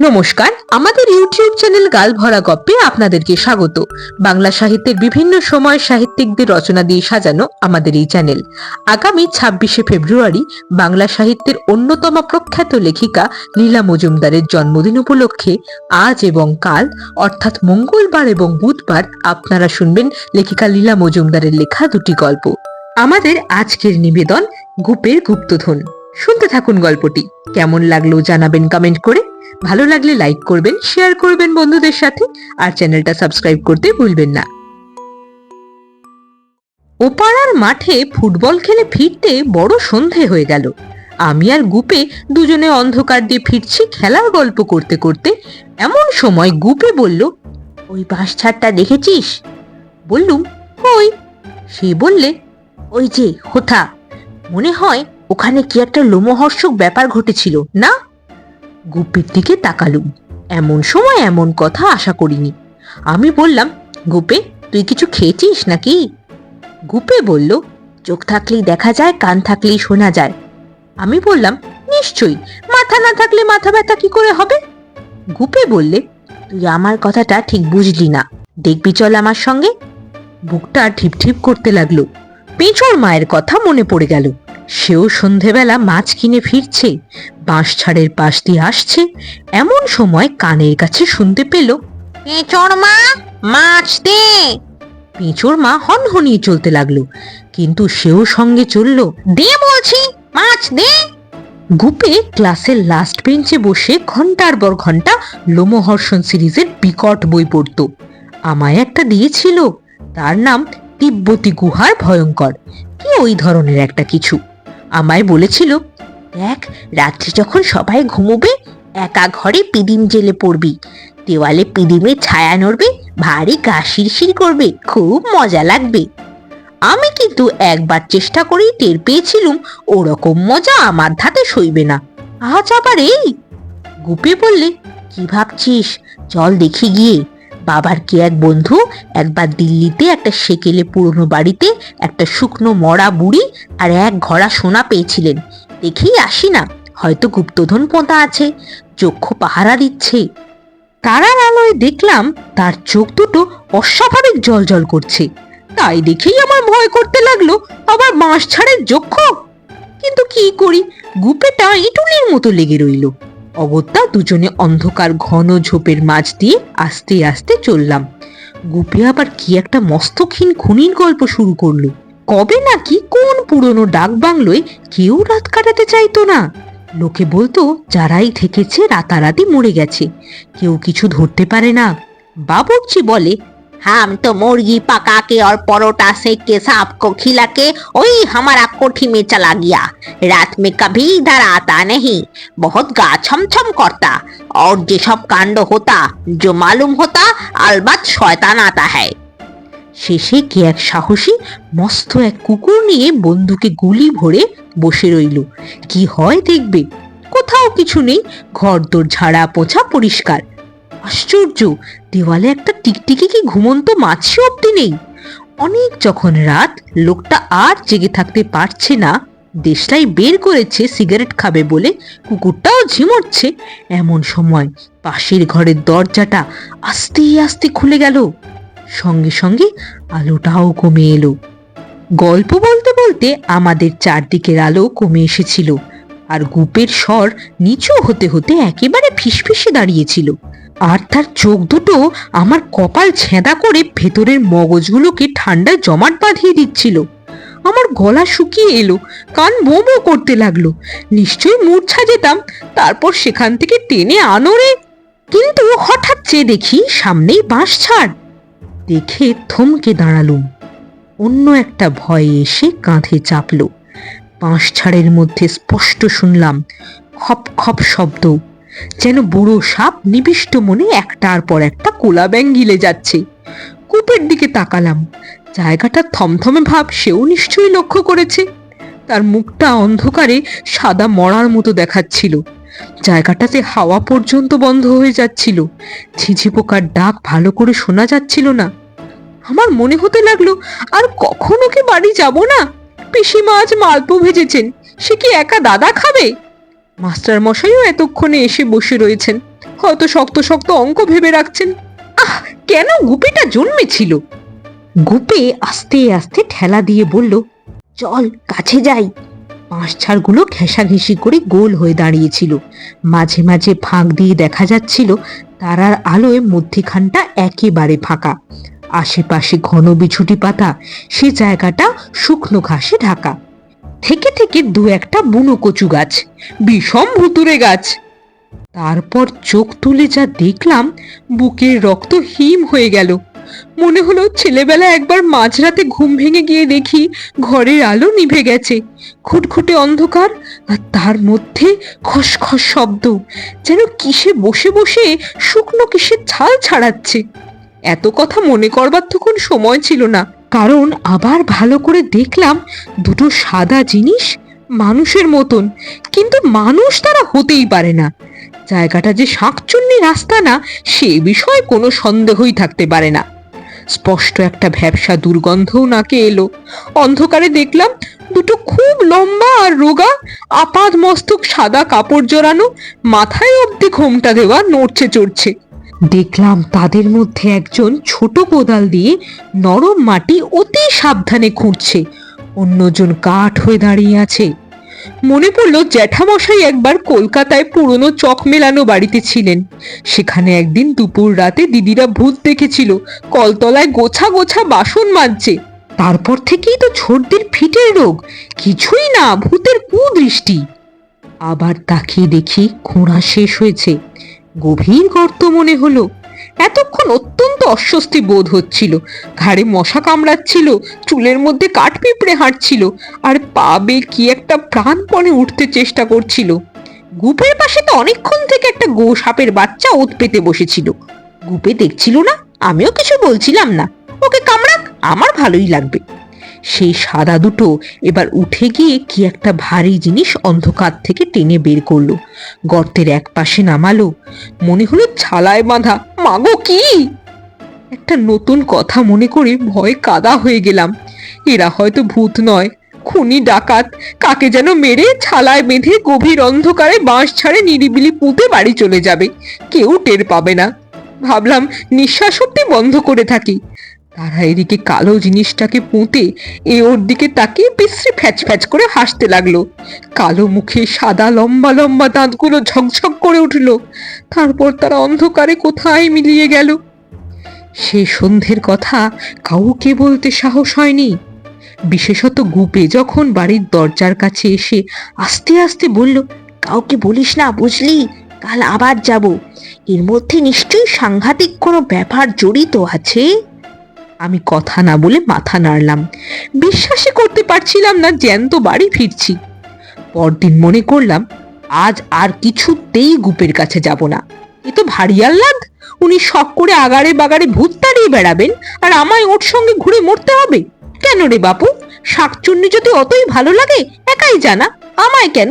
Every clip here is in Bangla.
নমস্কার, আমাদের ইউটিউব চ্যানেল গাল ভরা গপ্পে আপনাদেরকে স্বাগত। বাংলা সাহিত্যের বিভিন্ন সময় সাহিত্যিকদের রচনা দিয়ে সাজানো আমাদের এই চ্যানেল। আগামী ছাব্বিশে ফেব্রুয়ারি বাংলা সাহিত্যের অন্যতম প্রখ্যাত লেখিকা লীলা মজুমদারের জন্মদিন উপলক্ষে আজ এবং কাল, অর্থাৎ মঙ্গলবার এবং বুধবার আপনারা শুনবেন লেখিকা লীলা মজুমদারের লেখা দুটি গল্প। আমাদের আজকের নিবেদন গুপের গুপ্তধন। শুনতে থাকুন গল্পটি। কেমন লাগল জানাবেন কমেন্ট করে। ভালো লাগলে লাইক করবেন শেয়ার করবেন বন্ধুদের সাথে, আর চ্যানেলটা সাবস্ক্রাইব করতে ভুলবেন না। ওপাড়ার মাঠে ফুটবল খেলে ফিরতে বড় সন্ধে হয়ে গেল। আমি আর গুপে দুজনে অন্ধকার দিয়ে ফিরছি খেলার গল্প করতে করতে। এমন সময় গুপে বলল, ওই বাঁশ ছাড়টা দেখেছিস? বললুম, ওই। সে বললে, ওই যে, হোথা। মনে হয় ওখানে কি একটা লোমহর্ষক ব্যাপার ঘটেছিল, না? গুপির দিকে তাকালুম। এমন সময় এমন কথা আশা করিনি। আমি বললাম, গুপে, তুই কিছু খেয়েছিস নাকি? গুপে বলল, চোখ থাকলেই দেখা যায়, কান থাকলেই শোনা যায়। আমি বললাম, নিশ্চয়ই, মাথা না থাকলে মাথা ব্যথা কি করে হবে? গুপে বললে, তুই আমার কথাটা ঠিক বুঝলি না। দেখবি চল আমার সঙ্গে? বুকটা ঠিপ ঠিপ করতে লাগল। পেঁচোর মায়ের কথা মনে পড়ে গেল। সেও সন্ধেবেলা মাছ কিনে ফিরছে বাঁশঝাড়ের পাশ দিয়ে আসছে, এমন সময় কানের কাছে শুনতে পেল পেঁচড় মা, মাছ দে! পেঁচোর মা হনহনিয়ে চলতে লাগল, কিন্তু সেও সঙ্গে চলল, দে বলছি, মাছ দে! গুপে ক্লাসের লাস্ট বেঞ্চে বসে ঘণ্টার পর ঘণ্টা লোমহর্ষণ সিরিজের বিকট বই পড়তো। আমায় একটা দিয়েছিল, তার নাম তিব্বতী গুহার ভয়ঙ্কর। কি ওই ধরনের একটা কিছু? আমায় বলেছিল, দেখ, রাত্রি যখন সবাই ঘুমোবে, একা ঘরে পিদিম জেলে পড়বি। দেওয়ালে পিদিমের ছায়া নড়বে, ভারী গা শিরশির করবে, খুব মজা লাগবে। আমি কিন্তু একবার চেষ্টা করেই টের পেয়েছিলুম, ওরকম মজা আমার ধাতে সইবে না। আজ আবার এই? গুপে বললে, কি ভাবছিস? চল দেখি গিয়ে। বাবার কি এক বন্ধু? একবার দিল্লিতে একটা সেকেলে পুরনো বাড়িতে একটা শুকনো মরা বুড়ি আর এক ঘোড়া সোনা পেয়েছিলেন। দেখেই আসি না, হয়তো গুপ্তধন পোঁতা আছে, চক্ষু পাহারা দিচ্ছে। তারার আলোয় দেখলাম তার চোখ দুটো অস্বাভাবিক জল জল করছে। তাই দেখেই আমার ভয় করতে লাগল, আবার বাঁশ ছাড়ের যক্ষ। কিন্তু কি করি? গুপেটা ইটুলির মতো লেগে রইল। অগত্যা দুজনে অন্ধকার ঘন ঝোপের মাঝ দিয়ে আস্তে আস্তে চললাম। গুপে আবার কি একটা মস্তক্ষীণ খুনির গল্প শুরু করল। কবে নাকি কোন পুরনো ডাক বাংলোয় কেউ রাত কাটাতে চাইতো না। লোকে বলতো, যারাই থেকেছে রাতারাতি মরে গেছে, কেউ কিছু ধরতে পারে না। বাবুর্চি বলে हम तो मुर्गी पका के और परोटा सेक के सांप को खिला के वही हमारा कोठी में चला गया रात में कभी इधर आता नहीं बहुत गा छम छम करता और जे सब कांड होता जो मालूम होता अलबत शैतान आता है শেষে কে এক সাহসী মস্ত এক কুকুর নিয়ে বন্দুকে গুলি ভরে বসে রইল কি হয় দেখবে কোথাও কিছু নেই ঘরদোর ঝাড়া পোছা পরিষ্কার আশ্চর্য দেওয়ালে একটা টিকটিকি কি ঘুমন্ত মাছি অব্দি নেই? অনেক যখন রাত, লোকটা আর জেগে থাকতে পারছে না। দেশলাই বের করেছে, সিগারেট খাবে বলে। কুকুরটাও ঝিমোচ্ছে। এমন সময় পাশের ঘরের দরজাটা আস্তে আস্তে খুলে গেল। সঙ্গে সঙ্গে আলোটাও কমে এলো। গল্প বলতে বলতে আমাদের চারদিকের আলো কমে এসেছিল। আর গুপের স্বর নিচু হতে হতে একেবারে ফিসফিসে দাঁড়িয়েছিল। আর তার চোখ দুটো আমার কপাল ছেঁদা করে ভেতরের মগজগুলোকে ঠান্ডায় জমাট বাঁধিয়ে দিচ্ছিল। আমার গলা শুকিয়ে এলো, কান বোমো করতে লাগল। নিশ্চয়ই মূর্ছা যেতাম, তারপর সেখান থেকে টেনে আনোরে কিন্তু হঠাৎ চেয়ে দেখি সামনেই বাঁশ ছাড়। দেখে থমকে দাঁড়ালুম। অন্য একটা ভয়ে এসে কাঁধে চাপলো। বাঁশ ছাড়ের মধ্যে স্পষ্ট শুনলাম, খপ খপ শব্দ। যেন বুড়ো সাপ নিবিষ্ট মনে একটার পর একটা কোলা ব্যাং গিলে যাচ্ছে। কূপের দিকে তাকালাম। জায়গাটা থমথমে ভাব, সেও নিশ্চয়ই লক্ষ্য করেছে। তার মুখটা অন্ধকারে সাদা মরার মতো দেখাচ্ছিল। জায়গাটাতে হাওয়া পর্যন্ত বন্ধ হয়ে যাচ্ছিল। ঝিঝি পোকার ডাক ভালো করে শোনা যাচ্ছিল না। আমার মনে হতে লাগল, আর কখনো কি বাড়ি যাব না? পিসিমা আজ মালপো ভেজেছেন, সে কি একা দাদা খাবে? মাস্টার মশাইও এতক্ষণে এসে বসে রয়েছেন। হয়তো শক্ত শক্ত অঙ্ক ভেবে রাখছেন। আহ, কেন গুপিটা জন্মেছিল? গুপে আস্তে আস্তে ঠেলা দিয়ে বলল, চল, কাছে যাই। পাঁশঝাড়গুলো ঘেঁষাঘেঁষি করে গোল হয়ে দাঁড়িয়েছিল। মাঝে মাঝে ফাঁক দিয়ে দেখা যাচ্ছিল, তারার আলোয় মধ্যিখানটা একেবারে ফাঁকা। আশেপাশে ঘন বিছুটি পাতা সে জায়গাটা শুকনো ঘাসে ঢাকা। থেকে থেকে দু একটা বুনো কচু গাছ, বিষম ভুতুরে গাছ। তারপর চোখ তুলে যা দেখলাম, বুকের রক্ত হিম হয়ে গেল। মনে হলো ছেলেবেলা একবার মাঝরাতে ঘুম ভেঙে গিয়ে দেখি ঘরের আলো নিভে গেছে। খুটখুটে অন্ধকার আর তার মধ্যে খসখস শব্দ, যেন কিসে বসে বসে শুকনো কিসের ছাল ছাড়াচ্ছে। এত কথা মনে করবার তখন সময় ছিল না। কারণ আবার ভালো করে দেখলাম দুটো সাদা জিনিস মানুষের মতন। কিন্তু মানুষ তারা হতেই পারে না। জায়গাটা যে শাঁকচুন্নি রাস্তা না, সে বিষয়ে কোনো সন্দেহই থাকতে পারে না। স্পষ্ট একটা ভ্যাবসা দুর্গন্ধও নাকে এলো। অন্ধকারে দেখলাম দুটো খুব লম্বা আর রোগা আপাদ মস্তক সাদা কাপড় জড়ানো, মাথায় অব্দি ঘোমটা দেওয়া নড়ছে চড়ছে। দেখলাম তাদের মধ্যে একজন ছোট কোদাল দিয়ে নরম মাটি অতি সাবধানে খুঁড়ছে। অন্যজন কাঠ হয়ে দাঁড়িয়ে আছে। মনে পড়ল জ্যাঠামশাই একবার কলকাতায় পুরনো চক মেলানো বাড়িতে ছিলেন। সেখানে একদিন দুপুর রাতে দিদিরা ভূত দেখেছিল, কলতলায় গোছা গোছা বাসন মাজছে তারপর থেকেই তো ছোটদের ফিটের রোগ, কিছুই না, ভূতের কুদৃষ্টি। আবার তাকিয়ে দেখি খোঁড়া শেষ হয়েছে। গভীর গর্ত মনে হলো। এতক্ষণ অত্যন্ত অস্বস্তি বোধ হচ্ছিল। ঘাড়ে মশা কামড়াচ্ছিল, চুলের মধ্যে কাঠ পিঁপড়ে হাঁটছিল, আর পা বেয়ে কি একটা প্রাণপণে উঠতে চেষ্টা করছিল। গুপের পাশে তো অনেকক্ষণ থেকে একটা গো সাপের বাচ্চা ওত পেতে বসেছিল। গুপে দেখছিল না, আমিও কিছু বলছিলাম না। ওকে কামড়াক, আমার ভালোই লাগবে। সেই সাদা দুটো এবার উঠে গিয়ে কি একটা ভারী জিনিস অন্ধকার থেকে টেনে বের করল। গর্তের এক পাশে নামালো। মনে হলো ছালায় বাঁধা। মাগো কি? একটা নতুন কথা মনে করে ভয় কাদা হয়ে গেলাম। এরা হয়তো ভূত নয়, খুনি ডাকাত। কাকে যেন মেরে ছালায় বেঁধে গভীর অন্ধকারে বাঁশ ছাড়ে নিরিবিলি পুঁতে বাড়ি চলে যাবে। কেউ টের পাবে না। ভাবলাম নিঃশ্বাস বন্ধ করে থাকি। তারা এদিকে কালো জিনিসটাকে পুঁতে এ ওর দিকে তাকিয়ে বিশ্রী ফ্যাচ ফ্যাচ করে হাসতে লাগল। কালো মুখে সাদা লম্বা লম্বা দাঁতগুলো ঝকঝক করে উঠল। তারপর তারা অন্ধকারে কোথায় মিলিয়ে গেল? সে সন্ধ্যের কথা কাউকে বলতে সাহস হয়নি। বিশেষত গুপে যখন বাড়ির দরজার কাছে এসে আস্তে আস্তে বলল, কাউকে বলিস না, বুঝলি? কাল আবার যাব। এর মধ্যে নিশ্চয়ই সাংঘাতিক কোনো ব্যাপার জড়িত আছে? আমি কথা না বলে মাথা নাড়লাম। বিশ্বাসই করতে পারছিলাম না জ্যান্ত বাড়ি ফিরছি। পরদিন মনে করলাম, আজ আর কিছুতেই গুপের কাছে যাব না। এ তো ভারী আহ্লাদ। উনি শখ করে আগাড়ে বাগাড়ে ভূত তাড়িয়ে বেড়াবেন, আর আমায় ওর সঙ্গে ঘুরে মরতে হবে? কেন রে বাপু? শাকচুন্নি যদি অতই ভালো লাগে, একাই জানা, আমায় কেন?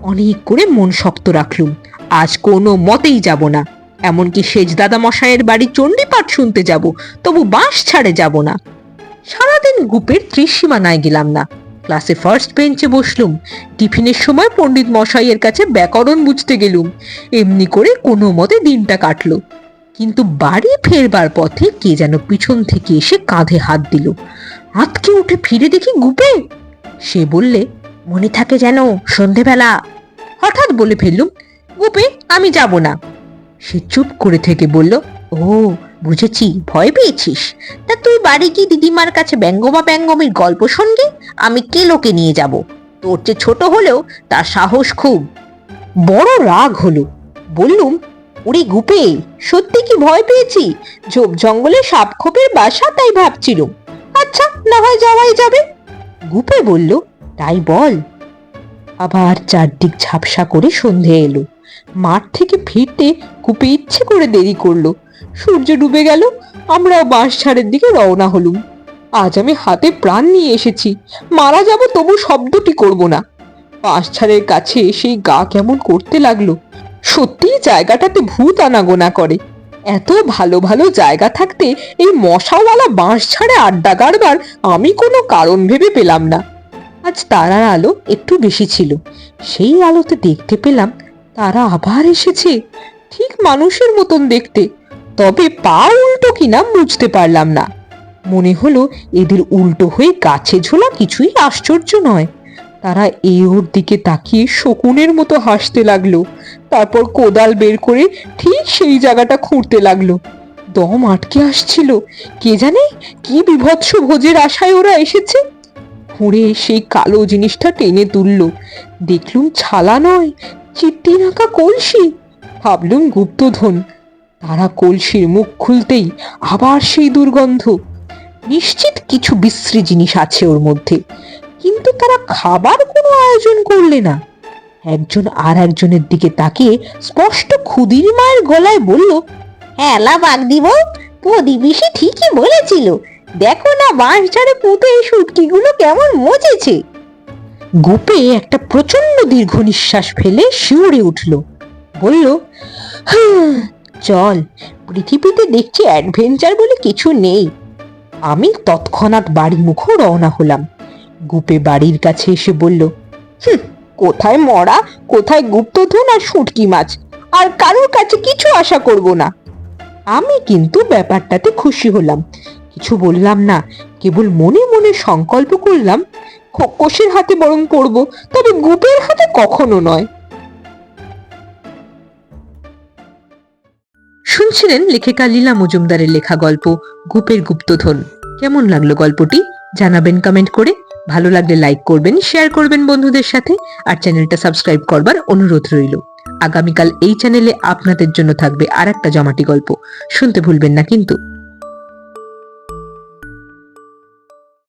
অনেক করে মন শক্ত রাখলুম। আজ কোনো মতেই যাব না। এমনকি সেজ দাদা মশাইয়ের বাড়ি চণ্ডীপাঠ শুনতে যাব, তবু বাঁশ ছাড়ে যাব না। সারাদিন গুপের ত্রিসীমানায় গেলাম না। ক্লাসে ফার্স্ট বেঞ্চে বসলুম। টিফিনের সময় পণ্ডিত মশাইয়ের কাছে ব্যাকরণ বুঝতে গেলুম। এমনি করে কোনো মতে দিনটা কাটলো। কিন্তু বাড়ি ফেরবার পথে কে যেন পিছন থেকে এসে কাঁধে হাত দিল। আতকে উঠে ফিরে দেখি গুপে। সে বললে, মনে থাকে যেন সন্ধেবেলা। হঠাৎ বলে ফেললুম, গুপে, আমি যাব না। সে চুপ করে থেকে বলল, ও, বুঝেছি, ভয় পেয়েছিস। তা তুই বাড়ি কি দিদিমার কাছে ব্যঙ্গমা ব্যঙ্গমের গল্প শুনবি? আমি কে লোকে নিয়ে যাব? তোর চেয়ে ছোট হলেও তার সাহস খুব। বড় রাগ হলো। বললুম, ওরে গুপে, সত্যি কি ভয় পেয়েছি? ঝোপ জঙ্গলে সাপ খোপের বাসা, তাই ভাবছিলুম। আচ্ছা না হয় যাওয়াই যাবে। গুপে বলল, তাই বল। আবার চারদিক ঝাপসা করে সন্ধে এলো। মাঠ থেকে ফিরতে গুপে ইচ্ছে করে দেরি করল। সূর্য ডুবে গেল আমরাও বাঁশ ছাড়ের দিকে রওনা হলুম। আজ আমি হাতে প্রাণ নিয়ে এসেছি, মারা যাব তবু শব্দটি করব না। বাঁশ ছাড়ের কাছে সেই গা কেমন করতে লাগল। সত্যি জায়গাটাতে ভূত আনাগোনা করে। এত ভালো ভালো জায়গা থাকতে এই মশাওয়ালা বাঁশ ছাড়ে আড্ডা গাড়বার আমি কোনো কারণ ভেবে পেলাম না। আজ তারার আলো একটু বেশি ছিল। সেই আলোতে দেখতে পেলাম তারা আবার এসেছে। ঠিক মানুষের মতন দেখতে, তবে পা উল্টো কিনা বুঝতে পারলাম না। মনে হলো এদের উল্টো হয়ে গাছে ঝোলা কিছুই আশ্চর্য নয়। তারা এ ওর দিকে তাকিয়ে শকুনের মতো হাসতে লাগল, তারপর কোদাল বের করে ঠিক সেই জায়গাটা খুঁড়তে লাগল। দম আটকে আসছিল, কে জানে কি বিভৎস ভোজের আশায় ওরা এসেছে। খুঁড়ে সেই কালো জিনিসটা টেনে তুললো, দেখলুম ছালা নয় চিট্টি রাখা কলসি। ভাবলুম গুপ্তধন। তারা কলসির মুখ খুলতেই আবার সেই দুর্গন্ধ। নিশ্চিত কিছু বিশ্রী জিনিস আছে ওর মধ্যে, কিন্তু তারা খাবার কোনো আয়োজন করলে না। একজন আর একজনের দিকে তাকিয়ে স্পষ্ট ক্ষুদির মায়ের গলায় বলল হ্যালা বাগদিব প্রতিবেশী ঠিকই বলেছিল। দেখো না বাঁশ ঝাড়ে পুঁতে এই শুটকিগুলো কেমন মজেছে। গোপে একটা প্রচণ্ড দীর্ঘ নিঃশ্বাস ফেলে শিউরে উঠল। বলল "হাঁ, চল পৃথিবীতে দেখছি অ্যাডভেঞ্চার বলে কিছু নেই। আমি তৎক্ষণাৎ বাড়ি মুখো রওনা হলাম। গুপে বাড়ির কাছে এসে বলল হুম কোথায় মরা কোথায় গুপ্তধন আর শুটকি মাছ? আর কারোর কাছে কিছু আশা করব না? আমি কিন্তু ব্যাপারটাতে খুশি হলাম। কিছু বললাম না কেবল মনে মনে সংকল্প করলাম খোকসের হাতে বরং পড়ব তবে গুপের হাতে কখনো নয়। শুনছিলেন লেখিকা লীলা মজুমদারের লেখা গল্প গুপের গুপ্তধন। কেমন লাগল গল্পটি? জানাবেন কমেন্ট করে। ভালো লাগলে লাইক করবেন শেয়ার করবেন বন্ধুদের সাথে, আর চ্যানেলটা সাবস্ক্রাইব করবার অনুরোধ রইল। আগামীকাল এই চ্যানেলে আপনাদের জন্য থাকবে আর একটা জমাটি গল্প। শুনতে ভুলবেন না কিন্তু।